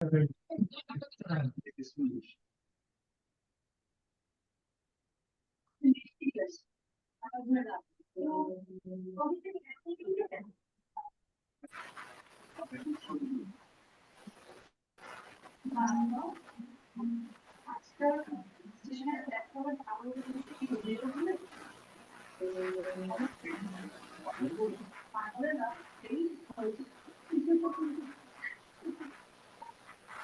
ভাই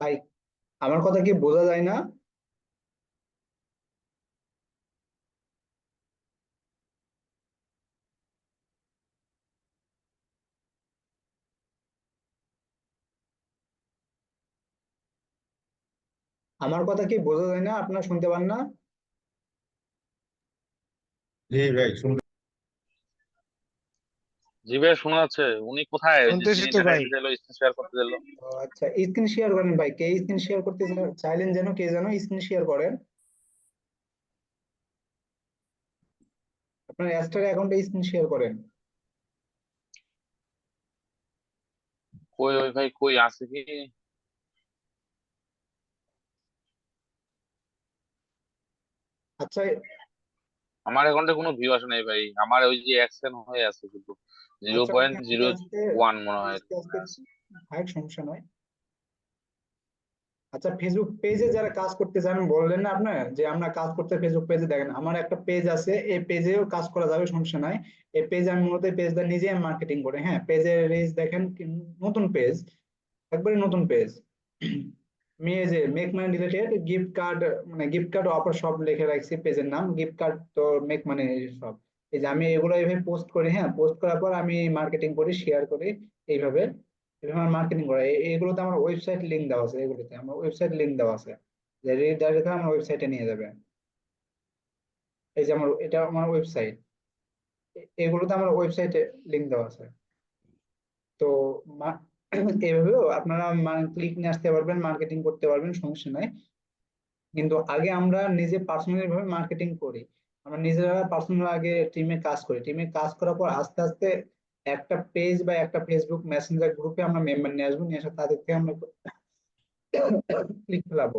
ভাই আমার কথা কি বোঝা যায় না? আমার কথা কি বোঝা যায় না? আপনারা শুনতে পান না? জি ভাই, শুনতে জি ভাই শোনা যাচ্ছে উনি কোথায়? শুনতেছি তো ভাই। শেয়ার করতে দিলো ও আচ্ছা স্ক্রিন শেয়ার করেন ভাই কে স্ক্রিন শেয়ার করতে চাইলেন যেন কে যেন স্ক্রিন শেয়ার করেন। আপনার অ্যাস্টার অ্যাকাউন্টে স্ক্রিন শেয়ার করেন। কই ওই ভাই কই আছে কি? আচ্ছা। আমার অ্যাকাউন্টে কোনো ভিউ আসে নাই ভাই আমার ওই যে অ্যাকশন হয়ে আছে শুধু। জিরো পয়েন্ট আস্তে জিরো আস্তে ওয়ান মনে হয় সমস্যা নয়। আচ্ছা ফেসবুক পেজে যারা কাজ করতে চান বললেন না আপনার যে আমরা কাজ করতে ফেসবুক পেজে দেখেন আমার একটা পেজ আছে এই পেজেও কাজ করা যাবে সমস্যা নাই। এই পেজ আমি মূলত পেজটা নিজে মার্কেটিং করি হ্যাঁ পেজের রিচ দেখেন নতুন পেজ একবারে নতুন পেজ এই যে make money related gift card মানে গিফট কার্ড অফার সব লিখে রাখছি পেজের নাম গিফট কার্ড তো মেক মানি সব। এই যে আমি এগুলো এইভাবে পোস্ট করি হ্যাঁ পোস্ট করার পর আমি মার্কেটিং করি শেয়ার করি, এইভাবে আমার মার্কেটিং করা। এগুলোতে আমার ওয়েবসাইট লিঙ্ক দেওয়া আছে, এগুলোতে আমার ওয়েবসাইট লিংক দেওয়া আছে। যে রিডাইরেক্ট আমার ওয়েবসাইটে নিয়ে যাবে। এই যে আমার, এটা আমার ওয়েবসাইট এগুলোতে আমার ওয়েবসাইটে লিঙ্ক দেওয়া আছে। তো এইভাবেও আপনারা ক্লিক নিয়ে আসতে পারবেন মার্কেটিং করতে পারবেন, সমস্যা নাই। কিন্তু আগে আমরা নিজে পার্সোনালি ভাবে মার্কেটিং করি। আমরা নিজেরা পার্সোনাল আগে টিমে কাজ করি। টিমে কাজ করার পর আস্তে আস্তে একটা পেজ বা একটা ফেসবুক মেসেঞ্জার গ্রুপে আমরা মেম্বার নিয়ে আসব, নিয়ে এসে তাদের থেকে আমরা ক্লিক ফেলাবো।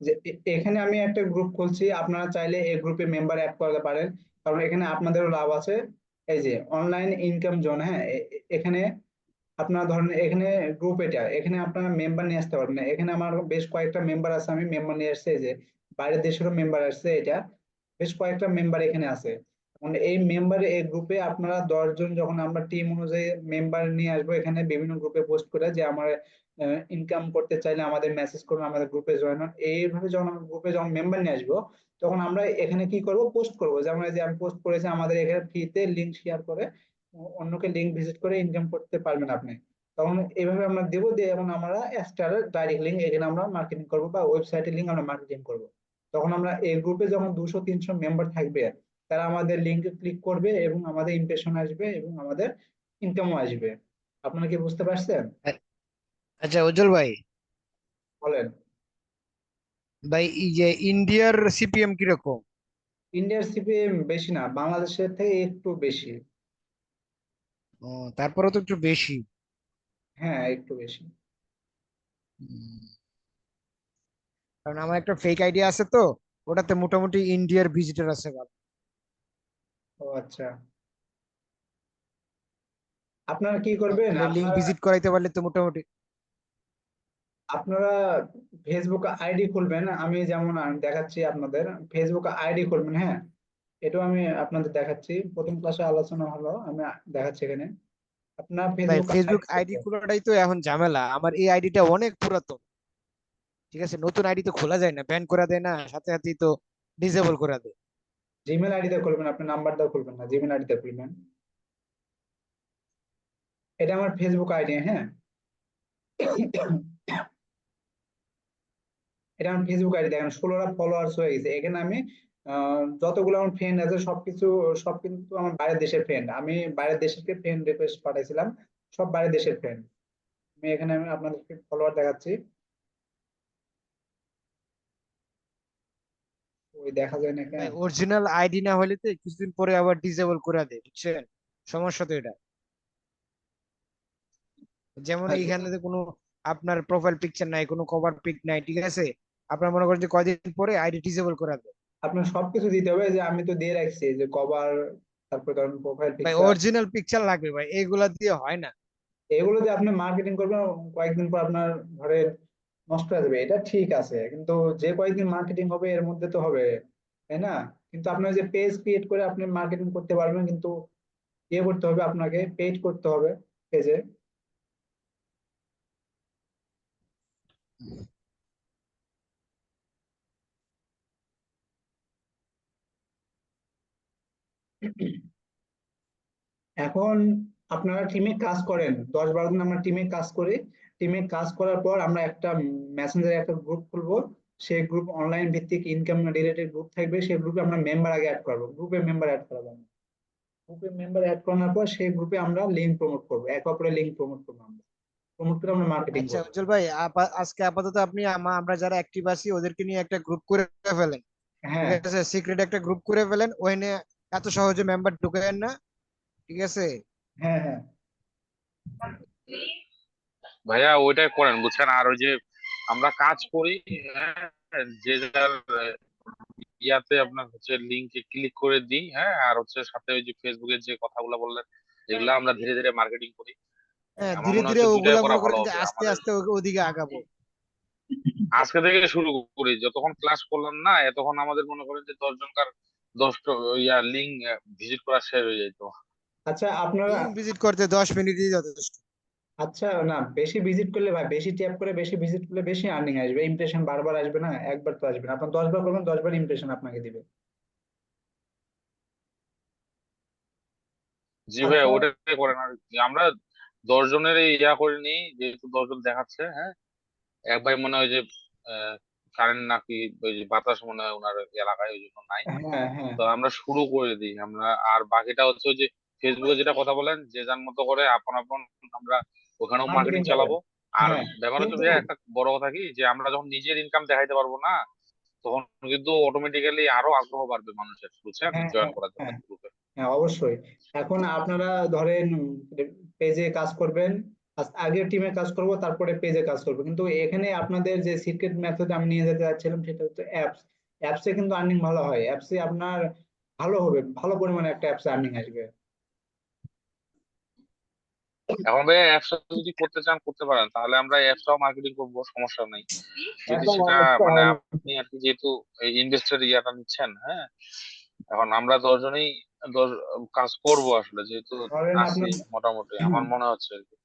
যে এখানে আমি একটা গ্রুপ খুলছি, আপনারা চাইলে এই গ্রুপে মেম্বার অ্যাড করতে পারেন। কারণ এখানে আপনাদেরও লাভ আছে। এই যে অনলাইন ইনকাম জোন হ্যাঁ এখানে আপনারা ধরেন এখানে গ্রুপ এটা, এখানে আপনারা মেম্বার নিয়ে আসতে পারবেন এখানে আমার বেশ কয়েকটা মেম্বার আছে, আমি মেম্বার নিয়ে আসছে যে, বাইরের দেশেরও মেম্বার আসছে এটা। বেশ কয়েকটা মেম্বার এখানে আছে। মানে এই মেম্বার এই গ্রুপে আপনারা দশজন যখন আমরা টিম অনুযায়ী মেম্বার নিয়ে আসব, এখানে বিভিন্ন গ্রুপে পোস্ট করে যে আমার ইনকাম করতে চাইলে আমাদের মেসেজ করুন, আমাদের গ্রুপে জয়েন হন। এইভাবে যখন আমরা গ্রুপে যখন মেম্বার নিয়ে আসব, তখন আমরা এখানে কি করব? পোস্ট করব। যেমন যে আমি পোস্ট করেছি, আমাদের এখানে ফ্রিতে লিংক শেয়ার করে অন্যকে লিংক ভিজিট করে ইনকাম করতে পারবেন আপনি। তখন এইভাবে আমরা দেবো দিয়ে এবং আমরা স্টারের ডাইরেক্ট লিংক এখানে আমরা মার্কেটিং করব বা ওয়েবসাইটের লিংক আমরা মার্কেটিং করব। তখন আমরা এই গ্রুপে যখন দুশো তিনশো মেম্বার থাকবে তারা আমাদের লিংকে ক্লিক করবে এবং আমাদের ইমপ্রেশন আসবে এবং আমাদের ইনকামও আসবে। আপনারা কি বুঝতে পারছেন? আচ্ছা উজ্জ্বল ভাই। বলেন। ভাই এই যে ইন্ডিয়ার সিপিএম কীরকম? ইন্ডিয়ার সিপিএম বেশি না বাংলাদেশের থেকে একটু বেশি। ও তারপরে তো একটু বেশি। হ্যাঁ একটু বেশি। কারণ আমার একটা ফেক আইডিয়া আছে তো ওটাতে মোটামুটি ইন্ডিয়ার ভিজিটার আছে ভালো। ও আচ্ছা। আপনারা কি করবেন? লিঙ্ক আপনারা ভিজিট করাইতে পারলে তো মোটামুটি। আপনারা ফেসবুক আইডি খুলবেন আমি যেমন দেখাচ্ছি আপনাদের ফেসবুক আইডি খুলবেন হ্যাঁ? এটাও আমি আপনাদের দেখাচ্ছি। প্রথম ক্লাসে আলোচনা হলো আমি দেখাচ্ছি এখানে। আপনার ফেসবুক আইডি খোলাটাই তো এখন ঝামেলা। আমার এই আইডিটা অনেক পুরাতন। ঠিক আছে নতুন আইডি তো খোলা যায় না ব্যান করে দেয় না সাথে সাথেই তো ডিসেবল করে দেয়। জিমেল আইডিতে খুলবেন আপনার নাম্বার দিয়ে খুলবেন না জিমেল আইডিতে খুলবেন। এটা আমার ফেসবুক আইডি হ্যাঁ। এটা আমার ফেসবুক আইডি দেখেন ষোলোটা ফলোয়ার্স হয়ে গেছে। এখানে আমি যতগুলো আমার ফ্রেন্ড আছে সবকিছু সব কিন্তু আমার বাইরের দেশের ফ্রেন্ড আমি বাইরের দেশের ফ্রেন্ড রিকোয়েস্ট পাঠাইছিলাম সব বাইরের দেশের ফ্রেন্ড আমি এখানে আমি আপনাদেরকে ফলোয়ার দেখাচ্ছি। ওই দেখা যায় না কেন? অরিজিনাল আইডি না হলে তো কিছুদিন পরে আবার ডিসেবল করে দেয় বুঝছেন? সমস্যা তো এটা। যেমন আচ্ছা। এইখানে তো কোনো আপনার প্রোফাইল পিকচার নাই কোনো কভার পিক নাই ঠিক আছে? আপনার মনে করেন যে কয়দিন পরে আইডি ডিসেবল করে দেয়। আপনার সবকিছু দিতে হবে যে আমি তো দিয়ে রাখছি যে কভার তারপর ধরুন প্রোফাইল ভাই অরিজিনাল পিকচার লাগবে ভাই এগুলা দিয়ে হয় না। এগুলো যে আপনি মার্কেটিং করবেন কয়েকদিন পর আপনার ঘরে নষ্ট হয়ে যাবে এটা ঠিক আছে। কিন্তু যে কয়েকদিন মার্কেটিং হবে এর মধ্যে তো হবে তাই না? কিন্তু আপনার যে পেজ ক্রিয়েট করে আপনি মার্কেটিং করতে পারবেন কিন্তু ইয়ে করতে হবে আপনাকে পেড করতে হবে পেজে এখন আপনারা টিমে কাজ করেন। দশ বারো দিন আমরা টিমে কাজ করি। টিমে কাজ করার পর আমরা একটা মেসেঞ্জারে একটা গ্রুপ খুলবো। সেই গ্রুপ অনলাইন ভিত্তিক ইনকাম রিলেটেড গ্রুপ থাকবে। সেই গ্রুপে আমরা মেম্বার আগে অ্যাড করব। গ্রুপে মেম্বার অ্যাড করাবো গ্রুপে মেম্বার অ্যাড করানোর পর সেই গ্রুপে আমরা লিঙ্ক প্রমোট করব। এক অপরের লিঙ্ক প্রমোট করব আমরা। প্রমোট করে আমরা মার্কেটিং আচ্ছা উজ্জ্বল ভাই আজকে আপাতত আপনি আমরা যারা অ্যাক্টিভ আছি ওদেরকে নিয়ে একটা গ্রুপ করে ফেলেন। হ্যাঁ। সিক্রেট একটা গ্রুপ করে ফেলেন। ওখানে এত সহজে মেম্বার ঢুকেন না ঠিক আছে? হ্যাঁ হ্যাঁ। ভাইয়া ওইটাই করেন বুঝছেন? আর ওই যে আমরা কাজ করি হ্যাঁ, যে যার ইয়াতে আপনার হচ্ছে লিঙ্কে ক্লিক করে দিই হ্যাঁ? আর হচ্ছে সাথে ওই যে ফেসবুকের যে কথাগুলো বললেন এগুলো আমরা ধীরে ধীরে মার্কেটিং করি। হ্যাঁ ধীরে ধীরে ওগুলা আস্তে আস্তে ওদিকে আগাবো। আজকে থেকে শুরু করি যতক্ষণ ক্লাস করলাম না এতক্ষণ আমাদের মনে করেন যে দশ জনকার দশটা ইয়া লিঙ্ক ভিজিট করা শেষ হয়ে যেত আচ্ছা আপনারা ভিজিট করতে দশ মিনিটই যথেষ্ট। আচ্ছা না বেশি ভিজিট করলে ভাই বেশি ট্যাপ করে বেশি ভিজিট করলে বেশি আর্নিং আসবে। ইমপ্রেশন বারবার আসবে না একবার তো আসবে না। আপনার দশ বার করবেন দশ বার ইমপ্রেশন আপনাকে দিবে। জি ভাইয়া আচ্ছা। ওটাই করেন। আর আমরা দশ জনের ইয়া করে নিই যেহেতু দশজন দেখাচ্ছে হ্যাঁ? এক ভাই মনে হয় যে কারেন্ট নাকি ওই যে বাতাস মনে হয় ওনার এলাকায় ওই জন্য নাই। হ্যাঁ হ্যাঁ। তো আমরা শুরু করে দিই। আমরা আর বাকিটা হচ্ছে যে ফেসবুকে যেটা কথা বলেন যে যার মতো করে আপন আপন আমরা ওখানেও মার্কেটিং চালাবো। আর হ্যাঁ, ব্যাপার হচ্ছে ভাইয়া একটা বড় কথা কি যে আমরা যখন নিজের ইনকাম দেখাইতে পারব না তখন কিন্তু অটোমেটিক্যালি আরও আগ্রহ বাড়বে মানুষের বুঝছেন? জয়েন করার জন্য। গ্রুপে হ্যাঁ অবশ্যই। এখন আপনারা ধরেন পেজে কাজ করবেন আস- আগে টিমে কাজ করব তারপরে পেজে কাজ করব। কিন্তু এখানে আপনাদের যে সিক্রেট মেথড আমি নিয়ে যেতে চাচ্ছিলাম সেটা হচ্ছে অ্যাপস অ্যাপসে কিন্তু আর্নিং ভালো হয়। অ্যাপসে আপনার ভালো হবে ভালো পরিমাণে একটা অ্যাপসে আর্নিং আসবে। এখন ভাই অ্যাপসটা যদি করতে চান করতে পারেন। তাহলে আমরা অ্যাপসটাও মার্কেটিং করব সমস্যা নেই। যদি সেটা মানে আপনি আর কি যেহেতু এই ইনভেস্টের ইয়াটা নিচ্ছেন হ্যাঁ? এখন আমরা দশজনই দশ কাজ করব আসলে যেহেতু আছি মোটামুটি আমার মনে হচ্ছে আর কি।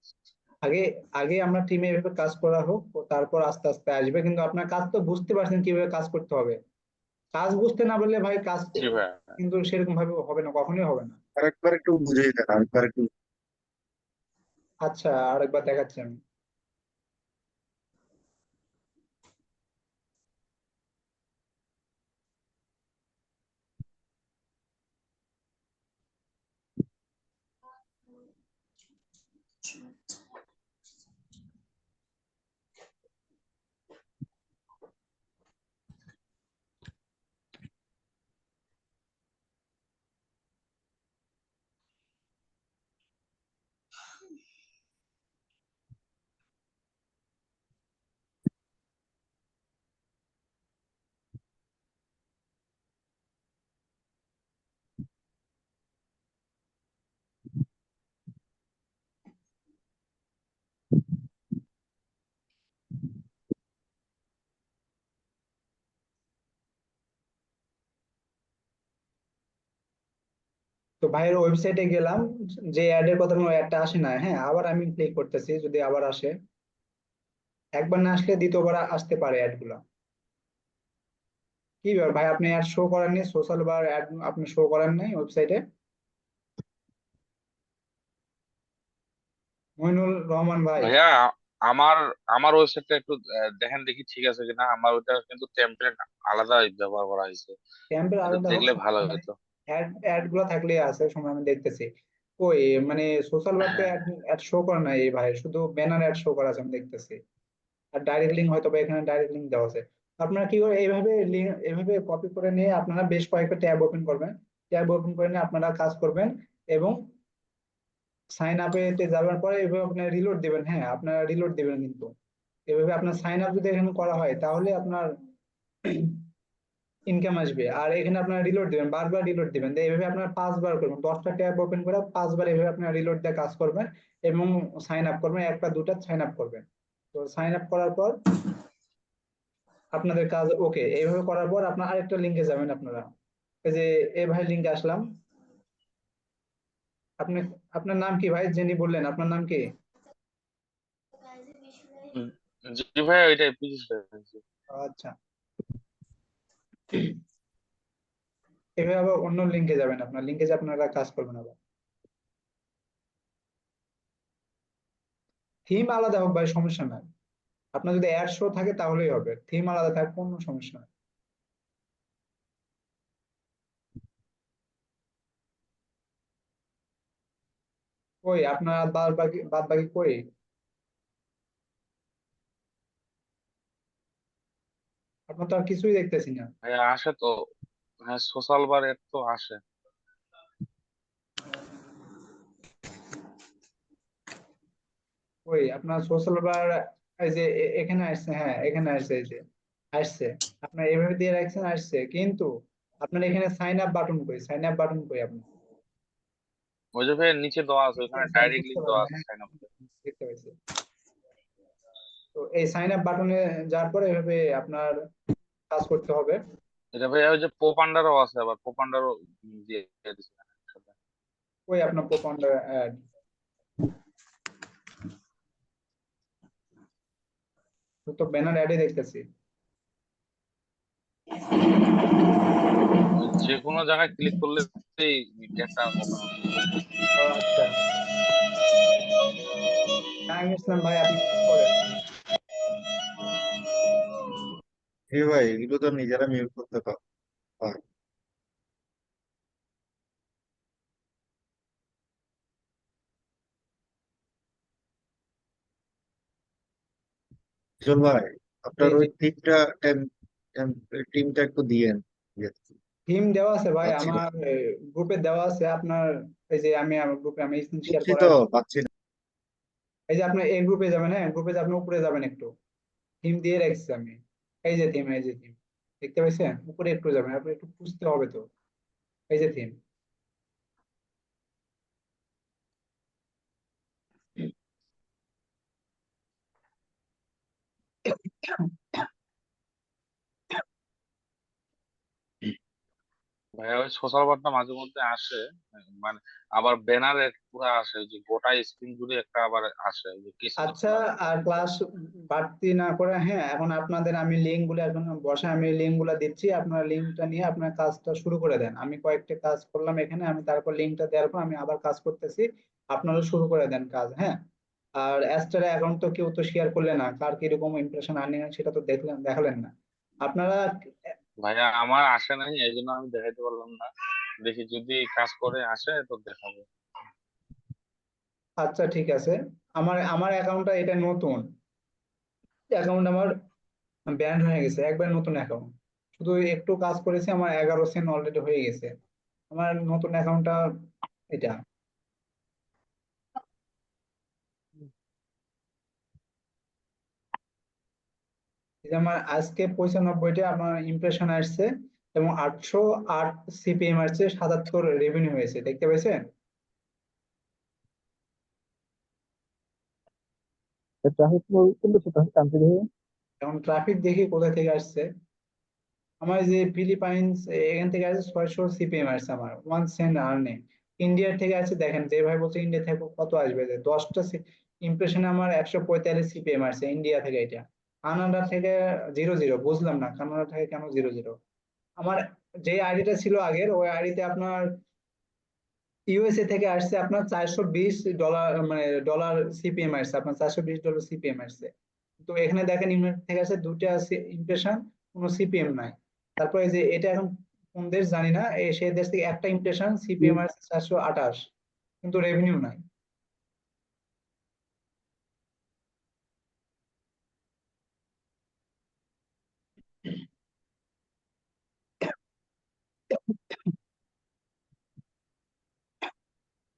আগে আগে আমরা টিমে এভাবে কাজ করা হোক তারপর আস্তে আস্তে আসবে। কিন্তু আপনার কাজ তো বুঝতে পারছেন কীভাবে কাজ করতে হবে। কাজ বুঝতে না পারলে ভাই কাজ কিন্তু সেরকম ভাবে হবে না কখনোই হবে না। আরেকবার একটু বুঝিয়ে দেন আরেকবার একটু। আচ্ছা আরেকবার দেখাচ্ছি আমি। তো ভাইয়ের ওয়েবসাইটে গেলাম যে অ্যাড এর কথা ওই অ্যাডটা আসে না হ্যাঁ আবার আমি ক্লিক করতেছি যদি আবার আসে। একবার না আসলে দ্বিতীয়বার আসতে পারে অ্যাডগুলা। কি ব্যাপার ভাই আপনি অ্যাড শো করেননি সোশ্যাল বার অ্যাড আপনি শো করেন নাই ওয়েবসাইটে মইনুল রহমান ভাই। ভাইয়া আমার আমার ওয়েবসাইটটা একটু দেখেন দেখি ঠিক আছে কিনা। আমার ওইটা কিন্তু টেমপ্লেট আলাদা ব্যবহার করা হয়েছে। দেখলে ভালো। হতো। অ্যাড অ্যাডগুলো থাকলেই আছে, সময় আমি দেখতেছি। ওই মানে সোশ্যাল ওয়ার্কে অ্যাড শো করে নাই ভাই, শুধু ব্যানার অ্যাড শো করা আছে আমি দেখতেছি। আর ডাইরেক্ট লিঙ্ক হয়তো বা এখানে ডাইরেক্ট লিঙ্ক দেওয়া আছে। আপনারা কি করে এইভাবে এইভাবে কপি করে নিয়ে আপনারা বেশ কয়েকটা ট্যাব ওপেন করবেন। ট্যাব ওপেন করে নিয়ে আপনারা কাজ করবেন এবং সাইন আপে যাওয়ার পরে এভাবে আপনার রিলোড দিবেন। হ্যাঁ আপনারা রিলোড দিবেন কিন্তু। এভাবে আপনার সাইন আপ যদি এখানে করা হয়, তাহলে আপনার ইনকাম আসবে। আর এখানে আপনার রিলোড দিবেন বারবার রিলোড দিবেন। দিয়ে এভাবে আপনার পাঁচবার করবেন। দশটা ট্যাব ওপেন করে পাঁচবার এভাবে আপনার রিলোড দিয়ে কাজ করবেন এবং সাইন আপ করবেন। একটা দুটা সাইন আপ করবেন। তো সাইন আপ করার পর আপনাদের কাজ ওকে এইভাবে করার পর আপনার আরেকটা লিঙ্কে যাবেন আপনারা। এই যে এ ভাই লিঙ্কে আসলাম। আপনি আপনার নাম কি ভাই? যিনি বললেন আপনার নাম কি? জি ভাইয়া ওইটাই আচ্ছা। এভাবে আবার অন্য লিঙ্কে যাবেন আপনার। লিঙ্কে যে আপনারা কাজ করবেন আবার। থিম আলাদা হোক ভাই, সমস্যা নাই। আপনার যদি অ্যাড শো থাকে তাহলেই হবে। থিম আলাদা থাকবে, কোনো সমস্যা নাই। কই, আপনার বাদ বাকি বাদ বাকি কই? আপনার তো আর কিছুই দেখতেছি না। ভাইয়া আসে তো। হ্যাঁ সোশ্যাল বার এর তো আসে। ওই আপনার সোশ্যাল বার এই যে এখানে আসছে হ্যাঁ এখানে আসছে এই যে আসছে। আপনার এভাবে দিয়ে রাখছেন আসছে। কিন্তু আপনার এখানে সাইন আপ বাটন কই? সাইন আপ বাটন কই আপনি ওই যে নিচে দেওয়া আছে ওখানে হ্যাঁ, ডাইরেক্ট বুঝতে লিঙ্ক দেওয়া আছে পারলাম, sign up দেখতে পাইছি। তো এই সাইন আপ বাটনে যাওয়ার পরে এভাবে আপনার কাজ করতে হবে। এটা ভাইয়া ওই যে পোপান্ডারও আছে আবার পোপান্ডারও দিয়ে দিছে। ওই আপনার প্রোপান্ডার অ্যাড তো ব্যানার অ্যাডে দেখতেছি। যে কোনো জায়গায় ক্লিক করলে হবে। ও আচ্ছা ইসলাম ভাই আপনি করেন? এই ভাই এগুলো তো নিজেরা মিউট করতে পারো। কিশোর ভাই আপনার ওই টিমটা টিমটা একটু দিয়েন। থিম দেওয়া আছে ভাই। আমার গ্রুপে দেওয়া আছে আপনার এই যে আমি আমার গ্রুপে আমি শেয়ার করা তো পাচ্ছি না। এই যে আপনি এই গ্রুপে যাবেন হ্যাঁ গ্রুপে আপনি উপরে যাবেন একটু। থিম দিয়ে রাখছি আমি। এই যে থিম এই যে থিম দেখতে পাইছেন? উপরে একটু যাবেন আপনি একটু খুঁজতে হবে তো। এই যে থিম ভাইয়া ওই সোশ্যাল বারটা মাঝে মধ্যে আসে মানে আবার ব্যানারে পুরো আসে যে গোটা স্ক্রিন জুড়ে একটা আবার আসে আচ্ছা আর ক্লাস বাড়তি না করে হ্যাঁ এখন আপনাদের আমি লিঙ্কগুলো এখন বসে আমি লিঙ্কগুলো দিচ্ছি আপনারা লিঙ্কটা নিয়ে আপনার কাজটা শুরু করে দেন। আমি কয়েকটা কাজ করলাম এখানে আমি তারপর লিঙ্কটা দেওয়ার পর আমি আবার কাজ করতেছি আপনারা শুরু করে দেন কাজ হ্যাঁ? আর অ্যাস্টার অ্যাকাউন্ট তো কেউ তো শেয়ার করলে না কার কীরকম ইমপ্রেশন আর্নিং সেটা তো দেখলেন দেখালেন না। আপনারা ভাইয়া আমার আসে নাই এই জন্য আমি দেখাইতে পারলাম না। দেখি যদি কাজ করে আসে তো দেখাবো। আচ্ছা ঠিক আছে। আমার আমার অ্যাকাউন্টটা এটা নতুন। অ্যাকাউন্ট আমার ব্যান্ড হয়ে গেছে, একবার নতুন অ্যাকাউন্ট শুধু একটু কাজ করেছি, আমার এগারো সেন্ট অলরেডি হয়ে গেছে। আমার নতুন অ্যাকাউন্টটা এটা। আমার আজকে পঁচানব্বইটা আমার ইমপ্রেশন আসছে, এবং আটশো আট সিপিএম আসছে, সাতাত্তর রেভিনিউ হয়েছে। দেখতে পাইছেন? ট্রাফিক টানতে দেখে এখন ট্রাফিক কোথা থেকে আসছে। আমার যে ফিলিপাইন্স এখান থেকে আসছে ছয়শো সিপিএম আসছে আমার ওয়ান সেন্ট আর্নিং ইন্ডিয়ার থেকে আসছে, দেখেন, যে ভাই বলছে ইন্ডিয়া থেকে কত আসবে যে, দশটা ইমপ্রেশনে আমার একশো পঁয়তাল্লিশ সিপিএম আসছে ইন্ডিয়া থেকে এটা। কানাডা থেকে জিরো জিরো বুঝলাম না কানাডা থেকে কেন জিরো জিরো আমার যে আইডিটা ছিল আগের, ওই আইডিতে আপনার ইউএসএ থেকে আসছে আপনার চারশো বিশ ডলার মানে ডলার সিপিএম আসছে আপনার চারশো বিশ ডলার সিপিএম আসছে। তো এখানে দেখেন ইউনাইটেড থেকে আসছে দুটা ইমপ্রেশন কোনো সিপিএম নাই। তারপরে যে এটা এখন কোন দেশ জানি না সেই দেশ থেকে একটা ইমপ্রেশন সিপিএম আসছে চারশো আঠাশ। কিন্তু রেভিনিউ নাই।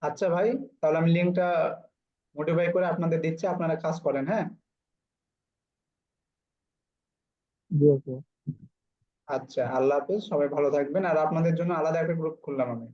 আচ্ছা ভাই তাহলে আমি লিঙ্কটা মডিফাই করে আপনাদের দিচ্ছি আপনারা কাজ করেন হ্যাঁ? আচ্ছা আল্লাহ হাফেজ সবাই ভালো থাকবেন। আর আপনাদের জন্য আলাদা একটা গ্রুপ খুললাম আমি।